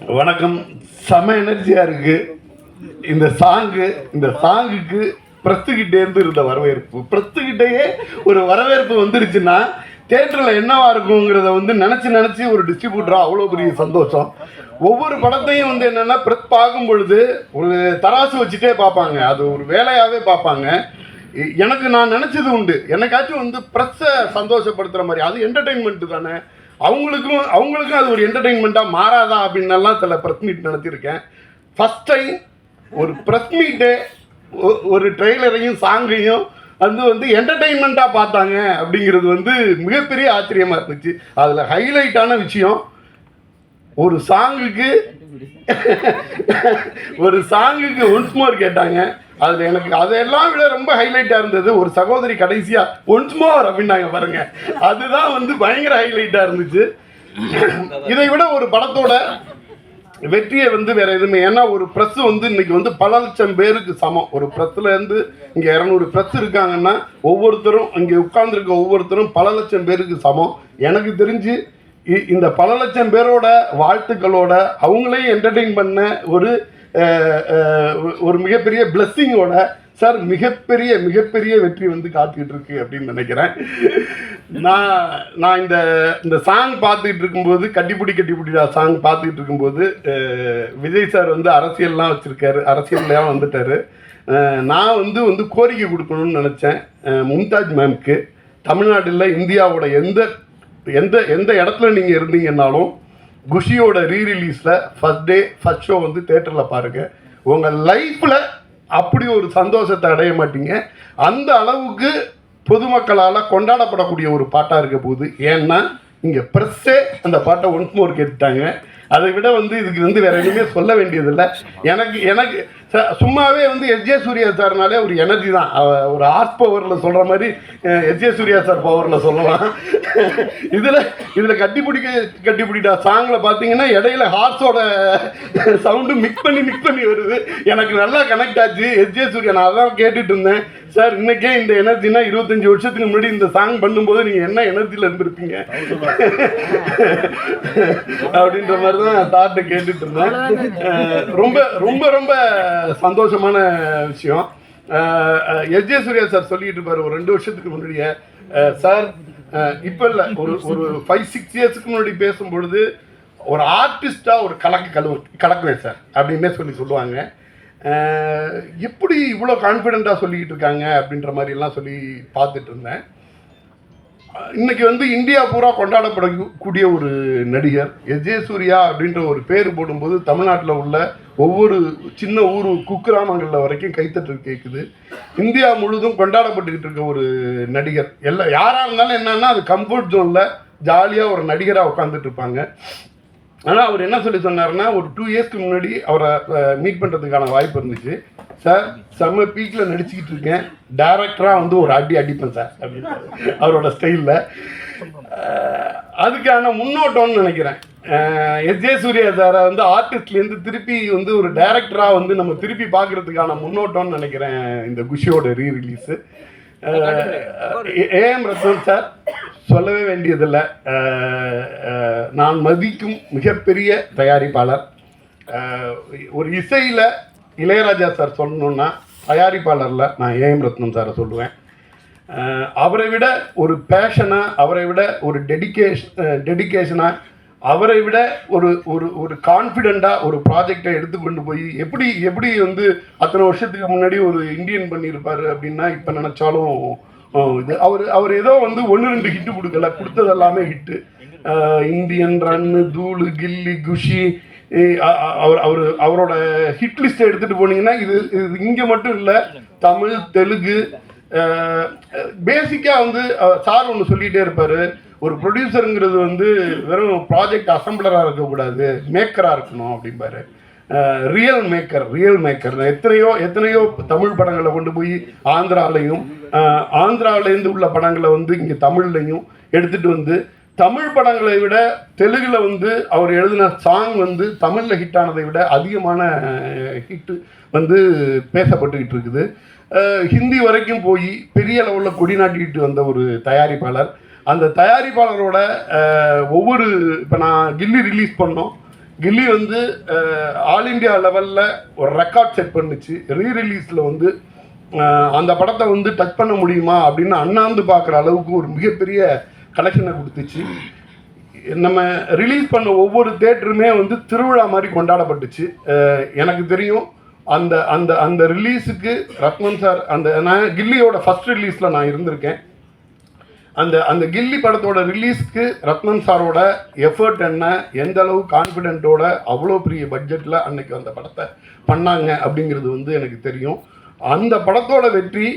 வணக்கம். செம எனர்ஜியாக இருக்கு. இந்த சாங்கு இந்த சாங்குக்கு பிரஸ்துக்கிட்டே இருந்து இருந்த வரவேற்பு. பிரஸ்துக்கிட்டேயே ஒரு வரவேற்பு வந்துருச்சுன்னா தேட்டரில் என்னவா இருக்குங்கிறத வந்து நினச்சி நினச்சி ஒரு டிஸ்ட்ரிபியூட்டராக அவ்வளோ பெரிய சந்தோஷம். ஒவ்வொரு படத்தையும் வந்து என்னென்னா பிரஸ் பார்க்கும் பொழுது ஒரு தராசு வச்சுட்டே பார்ப்பாங்க. அது ஒரு வேலையாகவே பார்ப்பாங்க. எனக்கு நான் நினச்சது உண்டு. எனக்காச்சும் வந்து ப்ரெஸ்ஸை சந்தோஷப்படுத்துகிற மாதிரி. அது என்டர்டெயின்மெண்ட்டு தானே. அவங்களுக்கும் அவங்களுக்கும் அது ஒரு என்டர்டெயின்மெண்ட்டாக மாறாதா அப்படின்னலாம் சில ப்ரெஸ் மீட் நடத்தியிருக்கேன். ஃபஸ்ட் டைம் ஒரு ப்ரெஸ் மீட்டு ஒரு ட்ரெய்லரையும் சாங்கையும் வந்து வந்து என்டர்டெயின்மெண்ட்டாக பார்த்தாங்க அப்படிங்கிறது வந்து மிகப்பெரிய ஆச்சரியமாக இருந்துச்சு. அதில் ஹைலைட்டான விஷயம் ஒரு சாங்குக்கு ஒரு சாங்குக்கு ஒன்ஸ் மோர் கேட்டாங்க. அதில் எனக்கு அதெல்லாம் விட ரொம்ப ஹைலைட்டாக இருந்தது ஒரு சகோதரி கடைசியாக ஒன்ஸ் மோர் அப்படின்னாங்க பாருங்க. அதுதான் வந்து பயங்கர ஹைலைட்டாக இருந்துச்சு. இதை விட ஒரு படத்தோட வெற்றியை வந்து வேற எதுவுமே ஏன்னா ஒரு ப்ரெஸ் வந்து இன்னைக்கு வந்து பல லட்சம் பேருக்கு சமம். ஒரு ப்ரெஸ்ல இருந்து இங்க இரநூறு ப்ரெஸ் இருக்காங்கன்னா ஒவ்வொருத்தரும் இங்க உட்கார்ந்துருக்க ஒவ்வொருத்தரும் பல லட்சம் பேருக்கு சமம். எனக்கு தெரிஞ்சு இ- இந்த பல லட்சம் பேரோட வாழ்த்துக்களோட அவங்களையும் என்டர்டெயின் பண்ண ஒரு ஒரு மிகப்பெரிய பிளஸ்ஸிங்கோட சார் மிகப்பெரிய மிகப்பெரிய வெற்றி வந்து காத்துக்கிட்டு இருக்கு அப்படின்னு நினைக்கிறேன். நான் நான் இந்த இந்த சாங் பார்த்துக்கிட்டு இருக்கும்போது கட்டிப்பிடி கட்டிப்பிடிடா சாங் பார்த்துக்கிட்டு இருக்கும்போது விஜய் சார் வந்து அரசியல்லாம் வச்சுருக்காரு அரசியல்லாம் வந்துட்டாரு. நான் வந்து வந்து கோரிக்கை கொடுக்கணும்னு நினச்சேன் மும்தாஜ் மேம்க்கு. தமிழ்நாட்டில் இந்தியாவோட எந்த எந்த எந்த இடத்துல நீங்கள் இருந்தீங்கன்னாலும் குஷியோட ரீ ரிலீஸில் ஃபஸ்ட் டே ஃபஸ்ட் ஷோ வந்து தேட்டரில் பாருங்கள் உங்கள் லைஃப்பில் அப்படி ஒரு சந்தோஷத்தை அடைய மாட்டீங்க. அந்த அளவுக்கு பொதுமக்களால் கொண்டாடப்படக்கூடிய ஒரு பாட்டாக இருக்க போகுது. ஏன்னா இங்கே ப்ரெஸ்ஸே அந்த பாட்டை ஒன்ஸ் மோர் கேட்டுட்டாங்க. அதை விட வந்து இதுக்கு வந்து வேற எதுவுமே சொல்ல வேண்டியதில்லை. எனக்கு எனக்கு சும்மாவே வந்து எஸ்ஜே சூர்யா சார்னாலே ஒரு எனர்ஜி தான். ஒரு ஹார்ஸ் பவரில் சொல்கிற மாதிரி எஸ்ஜே சூர்யா சார் பவரில் சொல்லலாம். இதில் இதில் கட்டிப்பிடிக்க கட்டிப்பிடிட்டா சாங்கில் பார்த்தீங்கன்னா இடையில ஹார்ஸோட சவுண்டு மிக்ஸ் பண்ணி மிக்ஸ் பண்ணி வருது. எனக்கு நல்லா கனெக்ட் ஆச்சு. எஸ்ஜே சூர்யா நான் அதான் கேட்டுட்டு இருந்தேன். சார் இன்னைக்கே இந்த எனர்ஜினா இருபத்தஞ்சு வருஷத்துக்கு முன்னாடி இந்த சாங் பண்ணும்போது நீங்கள் என்ன எனர்ஜியில் இருந்திருப்பீங்க? அப்படின்ற மாதிரி தான் தாட்டை கேட்டுட்டு இருந்தேன். ரொம்ப ரொம்ப ரொம்ப சந்தோஷமான விஷயம். எஸ். ஜே. சூர்யா சார் சொல்லிட்டு இருப்பார் ஒரு ரெண்டு வருஷத்துக்கு முன்னாடியே. சார் இப்போ இல்லை ஒரு ஒரு ஃபைவ் சிக்ஸ் இயர்ஸ்க்கு முன்னாடி பேசும்பொழுது ஒரு ஆர்டிஸ்டாக ஒரு கலக்கு கலவு கலக்குவேன் சார் அப்படின்னே சொல்லி சொல்லுவாங்க. எப்படி இவ்வளோ கான்ஃபிடெண்ட்டாக சொல்லிக்கிட்டு இருக்காங்க அப்படின்ற மாதிரிலாம் சொல்லி பார்த்துட்டு இருந்தேன். இன்னைக்கு வந்து இந்தியா பூரா கொண்டாடப்படக்கூடிய ஒரு நடிகர் எஸ் ஜே சூர்யா அப்படின்ற ஒரு பேர் போடும்போது தமிழ்நாட்டில் உள்ள ஒவ்வொரு சின்ன ஊர் குக்கிராமங்களில் வரைக்கும் கைத்தட்டு கேட்குது இந்தியா முழுதும் கொண்டாடப்பட்டுக்கிட்டு இருக்க ஒரு நடிகர். எல்லா யாராக இருந்தாலும் என்னன்னா அது கம்ஃபர்ட் ஜோனில் ஜாலியாக ஒரு நடிகராக உட்காந்துட்டு இருப்பாங்க. ஆனால் அவர் என்ன சொல்லி சொன்னார்னா ஒரு டூ இயர்ஸ்க்கு முன்னாடி அவரை மீட் பண்ணுறதுக்கான வாய்ப்பு இருந்துச்சு. சார் செம்ம பீக்கில் நடிச்சுக்கிட்டு இருக்கேன். டேரக்டராக வந்து ஒரு அடி அடிப்பேன் சார் அப்படின்னு அவரோட ஸ்டைலில் அதுக்கான முன்னோட்டம்னு நினைக்கிறேன். எஸ். ஜே. சூர்யா சாரை வந்து ஆர்டிஸ்ட்லேருந்து திருப்பி வந்து ஒரு டைரக்டராக வந்து நம்ம திருப்பி பார்க்கறதுக்கான முன்னோட்டம்னு நினைக்கிறேன் இந்த குஷியோட re release AM Ratnam sir சொல்லவே வேண்டியதில்லை. நான் மதிக்கும் மிகப்பெரிய தயாரிப்பாளர். ஒரு இசையில் இளையராஜா சார் சொல்லணுன்னா தயாரிப்பாளரில் நான் ஏஎம் ரத்னம் சாரை சொல்லுவேன். அவரை விட ஒரு பேஷனாக அவரை விட ஒரு டெடிக்கேஷன் டெடிகேஷனாக அவரை விட ஒரு ஒரு ஒரு கான்ஃபிடெண்ட்டாக ஒரு ப்ராஜெக்டை எடுத்துக்கொண்டு போய் எப்படி எப்படி வந்து அத்தனை வருஷத்துக்கு முன்னாடி ஒரு இந்தியன் பண்ணியிருப்பார் அப்படின்னா இப்போ நினச்சாலும் இது அவர் அவர் ஏதோ வந்து ஒன்று ரெண்டு ஹிட்டு கொடுக்கல கொடுத்தது எல்லாமே ஹிட்டு இந்தியன் ரன்னு தூளு கில்லி குஷி அவர் அவர் அவரோட ஹிட் லிஸ்ட்டை எடுத்துகிட்டு போனீங்கன்னா இது இது இங்கே மட்டும் இல்லை தமிழ் தெலுங்கு பேசிக்காக வந்து சார் ஒன்று சொல்லிகிட்டே இருப்பார். ஒரு ப்ரொடியூசருங்கிறது வந்து வெறும் ப்ராஜெக்ட் அசம்பிளராக இருக்கக்கூடாது மேக்கராக இருக்கணும் அப்படிம்பாரு. ரியல் மேக்கர் ரியல் மேக்கர் எத்தனையோ எத்தனையோ தமிழ் படங்களை கொண்டு போய் ஆந்திராவிலையும் ஆந்திராவிலேருந்து உள்ள படங்களை வந்து இங்கே தமிழ்லையும் எடுத்துகிட்டு வந்து தமிழ் படங்களை விட தெலுங்கில் வந்து அவர் எழுதின சாங் வந்து தமிழில் ஹிட் ஆனதை விட அதிகமான ஹிட்டு வந்து பேசப்பட்டுக்கிட்டு இருக்குது. ஹிந்தி வரைக்கும் போய் பெரிய லெவலில் கொடி நாட்டிக்கிட்டு வந்த ஒரு தயாரிப்பாளர். அந்த தயாரிப்பாளரோட ஒவ்வொரு இப்போ நான் கில்லி ரிலீஸ் பண்ணோம். கில்லி வந்து ஆல் இந்தியா லெவலில் ஒரு ரெக்கார்ட் செட் பண்ணுச்சு. ரீ ரிலீஸில் வந்து அந்த படத்தை வந்து டச் பண்ண முடியுமா அப்படின்னு அண்ணாந்து பார்க்குற அளவுக்கு ஒரு மிகப்பெரிய கலெக்ஷனை கொடுத்துச்சு. நம்ம ரிலீஸ் பண்ண ஒவ்வொரு தேட்டருமே வந்து திருவிழா மாதிரி கொண்டாடப்பட்டுச்சு. எனக்கு தெரியும் அந்த அந்த அந்த ரிலீஸுக்கு ரத்னம் சார் அந்த நான் கில்லியோட ஃபர்ஸ்ட் ரிலீஸில் நான் இருந்திருக்கேன். அந்த அந்த கில்லி படத்தோட ரிலீஸ்க்கு ரத்னம் சாரோட எஃபர்ட் என்ன எந்த அளவு கான்ஃபிடென்ட்டோட அவ்வளோ பெரிய பட்ஜெட்டில் அன்னைக்கு அந்த படத்தை பண்ணாங்க அப்படிங்கிறது வந்து எனக்கு தெரியும். அந்த படத்தோட வெற்றி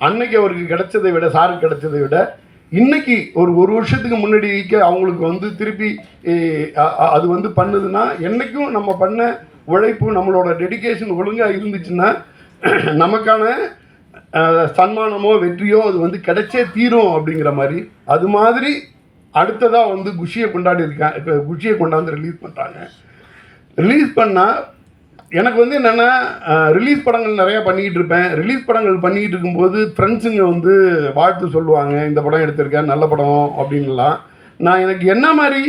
அன்னைக்கு அவருக்கு கிடைச்சதை விட சாருக்கு கிடைச்சதை விட இன்னைக்கு ஒரு ஒரு வருஷத்துக்கு முன்னாடி அவங்களுக்கு வந்து திருப்பி அது வந்து பண்ணுதுன்னா என்னைக்கும் நம்ம பண்ண உழைப்பு நம்மளோட டெடிகேஷன் ஒழுங்காக இருந்துச்சுன்னா நமக்கான சன்மானமோ வெற்றியோ அது வந்து கிடைச்சே தீரும் அப்படிங்கிற மாதிரி. அது மாதிரி அடுத்ததாக வந்து குஷியை கொண்டாடி இருக்காங்க இப்போ குஷியை கொண்டாந்து ரிலீஸ் பண்ணுறாங்க ரிலீஸ் பண்ணால் எனக்கு வந்து என்னென்னா ரிலீஸ் படங்கள் நிறையா பண்ணிக்கிட்டு இருப்பேன். ரிலீஸ் படங்கள் பண்ணிக்கிட்டு இருக்கும்போது ஃப்ரெண்ட்ஸுங்க வந்து வாழ்த்து சொல்லுவாங்க இந்த படம் எடுத்திருக்கேன் நல்ல படம் அப்படின்லாம் நான் எனக்கு என்ன மாதிரி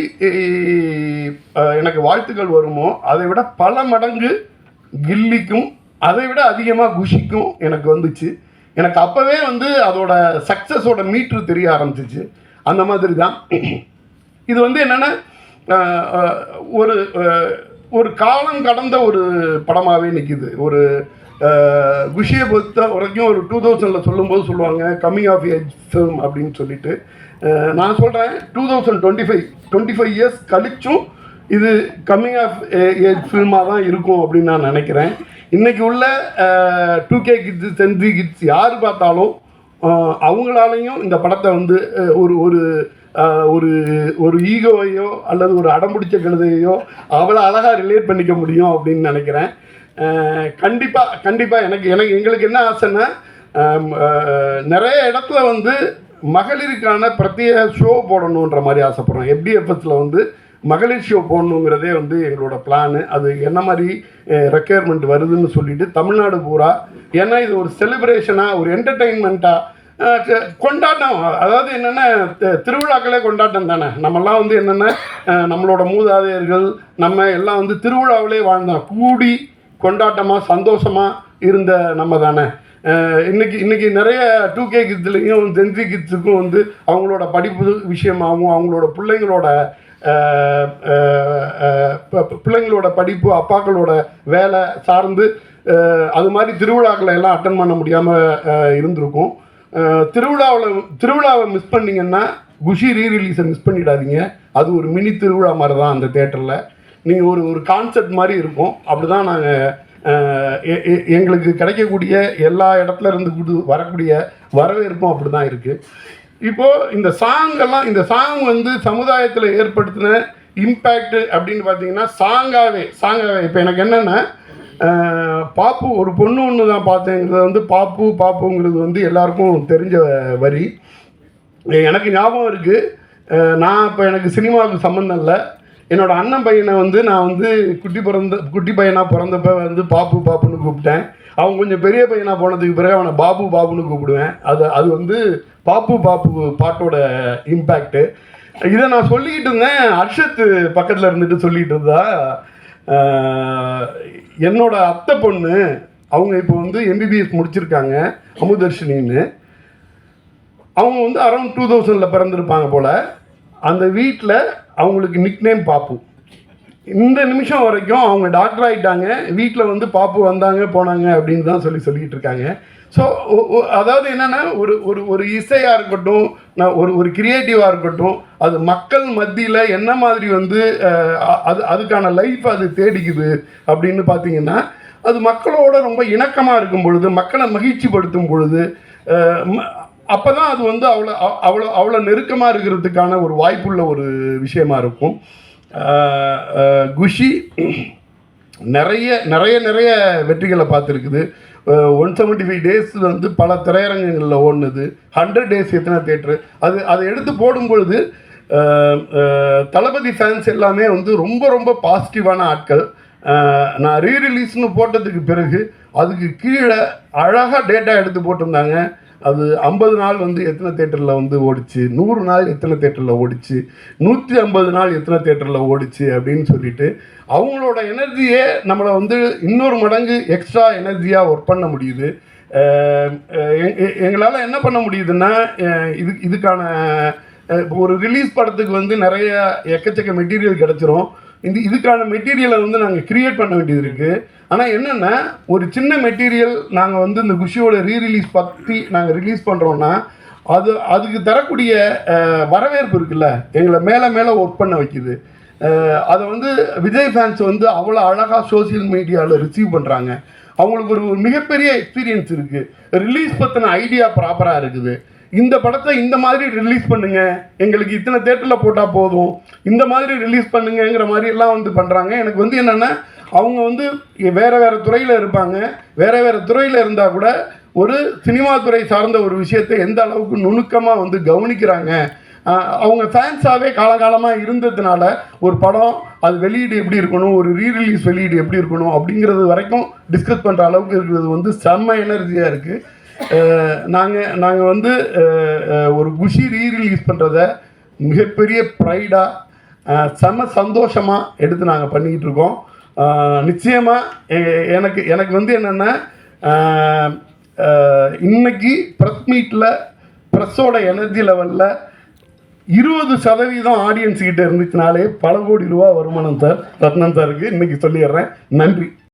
எனக்கு வாழ்த்துக்கள் வருமோ அதை விட பல மடங்கு கில்லிக்கும் அதை விட அதிகமாக குஷிக்கும் எனக்கு வந்துச்சு. எனக்கு அப்போவே வந்து அதோட சக்ஸஸோட மீட்ரு தெரிய ஆரம்பிச்சிச்சு. அந்த மாதிரி தான் இது வந்து என்னென்னா ஒரு ஒரு காலம் கடந்த ஒரு படமாகவே நிற்கிது ஒரு அஹ், குஷியை பொறுத்த வரைக்கும் ஒரு டூ தௌசண்டில் சொல்லும்போது சொல்லுவாங்க கம்மிங் ஆஃப் ஏஜ் ஃபிலிம் அப்படின்னு சொல்லிட்டு. நான் சொல்கிறேன் two thousand twenty five twenty five years கழிச்சும் இது கம்மிங் ஆஃப் ஏஜ் ஃபிலிமாக தான் இருக்கும் அப்படின்னு நான் நினைக்கிறேன். இன்றைக்கி உள்ள two K kids century kids யார் பார்த்தாலும் அவங்களாலையும் இந்த படத்தை வந்து ஒரு ஒரு ஒரு ஒரு ஈகோவையோ அல்லது ஒரு அடம்பிடிச்ச கழுதையோ அவ்வளோ அழகாக ரிலேட் பண்ணிக்க முடியும் அப்படின்னு நினைக்கிறேன். கண்டிப்பாக கண்டிப்பாக எனக்கு எனக்கு எங்களுக்கு என்ன ஆசைன்னா நிறைய இடத்துல வந்து மகளிருக்கான பிரத்யேக ஷோ போடணுன்ற மாதிரி ஆசைப்பட்றோம். எஃப்டிஎஃப்எஸில் வந்து மகளிர் ஷோ போடணுங்கிறதே வந்து எங்களோட பிளானு அது என்ன மாதிரி ரெக்குயர்மெண்ட் வருதுன்னு சொல்லிட்டு தமிழ்நாடு பூரா ஏன்னா இது ஒரு செலிப்ரேஷனாக ஒரு என்டர்டெயின்மெண்ட்டாக கொண்டாட்டம். அதாவது என்னென்ன திருவிழாக்களே கொண்டாட்டம் தானே. நம்மலாம் வந்து என்னென்ன நம்மளோட மூதாதையர்கள் நம்ம எல்லாம் வந்து திருவிழாவிலே வாழ்ந்தோம் கூடி கொண்டாட்டமாக சந்தோஷமாக இருந்த நம்ம தானே. இன்றைக்கி இன்னைக்கு இன்னைக்கு நிறைய டூ கே கிட்ஸ்லேயும் ஜென்சி கிட்ஸுக்கும் வந்து அவங்களோட படிப்பு விஷயமாகவும் அவங்களோட பிள்ளைங்களோட ப- பிள்ளைங்களோட படிப்பு அப்பாக்களோட வேலை சார்ந்து அது மாதிரி திருவிழாக்களை எல்லாம் அட்டன் பண்ண முடியாமல் இருந்திருக்கும். திருவிழாவில் திருவிழாவை மிஸ் பண்ணிங்கன்னா குஷி ரீ ரிலீஸை மிஸ் பண்ணிடாதீங்க. அது ஒரு மினி திருவிழா மாதிரி தான் அந்த தேட்டரில் நீங்கள் ஒரு ஒரு கான்செப்ட் மாதிரி இருக்கும். அப்படி தான் நாங்கள் எங்களுக்கு கிடைக்கக்கூடிய எல்லா இடத்துல இருந்து குடு- வரக்கூடிய வரவேற்பும் அப்படி தான் இருக்குது இப்போது இந்த சாங்கெல்லாம் இந்த சாங் வந்து சமுதாயத்தில் ஏற்படுத்தின இம்பேக்ட் அப்படின்னு பார்த்தீங்கன்னா சாங்காவே சாங்காவே இப்போ எனக்கு என்னென்னா பாப்பு ஒரு பொண்ணு ஒன்று தான் பார்த்தேங்கிறது வந்து பாப்பு பாப்புங்கிறது வந்து எல்லாருக்கும் தெரிஞ்ச வரி. எனக்கு ஞாபகம் இருக்குது நான் இப்போ எனக்கு சினிமாவுக்கு சம்மந்தம் இல்லை. என்னோடய அண்ணன் பையனை வந்து நான் வந்து குட்டி பிறந்த குட்டி பையனாக பிறந்தப்ப வந்து பாப்பு பாப்புன்னு கூப்பிட்டேன். அவன் கொஞ்சம் பெரிய பையனாக போனதுக்கு பிறகு அவனை பாபு பாபுன்னு கூப்பிடுவேன். அது அது வந்து பாப்பு பாப்பு பாட்டோட இம்பேக்ட்டு இதை நான் சொல்லிக்கிட்டு இருந்தேன். அர்ஷத் பக்கத்தில் இருந்துட்டு சொல்லிகிட்டு இருந்தா என்னோட அத்தை பொண்ணு அவங்க இப்போ வந்து எம்பிபிஎஸ் முடிச்சிருக்காங்க அமுதர்ஷினின்னு. அவங்க வந்து அரௌண்ட் டூ தௌசண்டில் பிறந்திருப்பாங்க போல். அந்த வீட்டில் அவங்களுக்கு நிக்நேம் பாப்பு. இந்த நிமிஷம் வரைக்கும் அவங்க டாக்டர் ஆகிட்டாங்க வீட்டில் வந்து பாப்பு வந்தாங்க போனாங்க அப்படின்னு தான் சொல்லி சொல்லிக்கிட்டு இருக்காங்க. ஸோ அதாவது என்னென்னா ஒரு ஒரு ஒரு இசையாக இருக்கட்டும் நான் ஒரு ஒரு கிரியேட்டிவாக இருக்கட்டும் அது மக்கள் மத்தியில் என்ன மாதிரி வந்து அது அதுக்கான லைஃப் அது தேடிக்குது அப்படின்னு பார்த்தீங்கன்னா அது மக்களோட ரொம்ப இணக்கமாக இருக்கும் பொழுது மக்களை மகிழ்ச்சிப்படுத்தும் பொழுது அப்போ தான் அது வந்து அவ்வளோ அவ்வளோ அவ்வளோ நெருக்கமாக இருக்கிறதுக்கான ஒரு வாய்ப்புள்ள ஒரு விஷயமா இருக்கும். குஷி நிறைய நிறைய நிறைய வெற்றிகளை பார்த்துருக்குது. ஒன் செவன்ட்டி ஃபைவ் டேஸ் வந்து பல திரையரங்கங்களில் ஓடுனது. ஹண்ட்ரட் டேஸ் எத்தனை தேட்டரு அது அதை எடுத்து போடும் பொழுது தளபதி ஃபேன்ஸ் எல்லாமே வந்து ரொம்ப ரொம்ப பாசிட்டிவான ஆட்கள். நான் ரீரிலீஸ்னு போட்டதுக்கு பிறகு அதுக்கு கீழே அழகாக டேட்டா எடுத்து போட்டிருந்தாங்க. அது ஐம்பது நாள் வந்து எத்தனை தேட்டரில் வந்து ஓடிச்சு? நூறு நாள் எத்தனை தேட்டரில் ஓடிச்சு? நூற்றி ஐம்பது நாள் எத்தனை தேட்டரில் ஓடிச்சு? அப்படின்னு சொல்லிட்டு அவங்களோட எனர்ஜியே நம்மளை வந்து இன்னொரு மடங்கு எக்ஸ்ட்ரா எனர்ஜியாக ஒர்க் பண்ண முடியுது. எங்களால் என்ன பண்ண முடியுதுன்னா இது இதுக்கான இப்போ ஒரு ரிலீஸ் படத்துக்கு வந்து நிறைய எக்கச்சக்க மெட்டீரியல் கிடச்சிரும். இந்த இதுக்கான மெட்டீரியலை வந்து நாங்கள் கிரியேட் பண்ண வேண்டியது இருக்குது ஆனால் என்னென்னா ஒரு சின்ன மெட்டீரியல் நாங்கள் வந்து இந்த குஷியோட ரீ ரிலீஸ் பற்றி நாங்கள் ரிலீஸ் பண்ணுறோன்னா அது அதுக்கு தரக்கூடிய வரவேற்பு இருக்குல்ல எங்களை மேலே மேலே ஒர்க் பண்ண வைக்குது. அதை வந்து விஜய் ஃபேன்ஸ் வந்து அவ்வளோ அழகாக சோஷியல் மீடியாவில் ரிசீவ் பண்ணுறாங்க அவங்களுக்கு ஒரு மிகப்பெரிய எக்ஸ்பீரியன்ஸ் இருக்குது ரிலீஸ் பற்றின ஐடியா ப்ராப்பராக இருக்குது. இந்த படத்தை இந்த மாதிரி ரிலீஸ் பண்ணுங்க. எங்களுக்கு இத்தனை தேட்டரில் போட்டால் போதும். இந்த மாதிரி ரிலீஸ் பண்ணுங்கங்கிற மாதிரி எல்லாம் வந்து பண்ணுறாங்க எனக்கு வந்து என்னென்னா அவங்க வந்து வேறு வேறு துறையில் இருப்பாங்க. வேறு வேறு துறையில் இருந்தால் கூட ஒரு சினிமா துறை சார்ந்த ஒரு விஷயத்தை எந்த அளவுக்கு நுணுக்கமாக வந்து கவனிக்கிறாங்க. அவங்க ஃபேன்ஸாகவே காலகாலமாக இருந்ததுனால ஒரு படம் அது வெளியீடு எப்படி இருக்கணும் ஒரு ரீரிலீஸ் வெளியீடு எப்படி இருக்கணும் அப்படிங்கிறது வரைக்கும் டிஸ்கஸ் பண்ணுற அளவுக்கு இருக்கிறது வந்து செம்ம எனர்ஜியாக இருக்குது நாங்கள் நாங்கள் வந்து ஒரு குஷி ரீரிலீஸ் பண்ணுறத மிகப்பெரிய ப்ரைடாக செம சந்தோஷமாக எடுத்து நாங்கள் பண்ணிக்கிட்டு இருக்கோம். நிச்சயமாக எனக்கு எனக்கு வந்து என்னென்னா இன்னைக்கு ப்ரெஸ் மீட்டில் ப்ரெஸ்ஸோட எனர்ஜி லெவலில் இருபது சதவீதம் ஆடியன்ஸ் கிட்ட இருந்துச்சுனாலே பல கோடி ரூபா வருமானம் சார் ரத்னம் சாருக்கு. இன்னைக்கு சொல்லிடுறேன். நன்றி.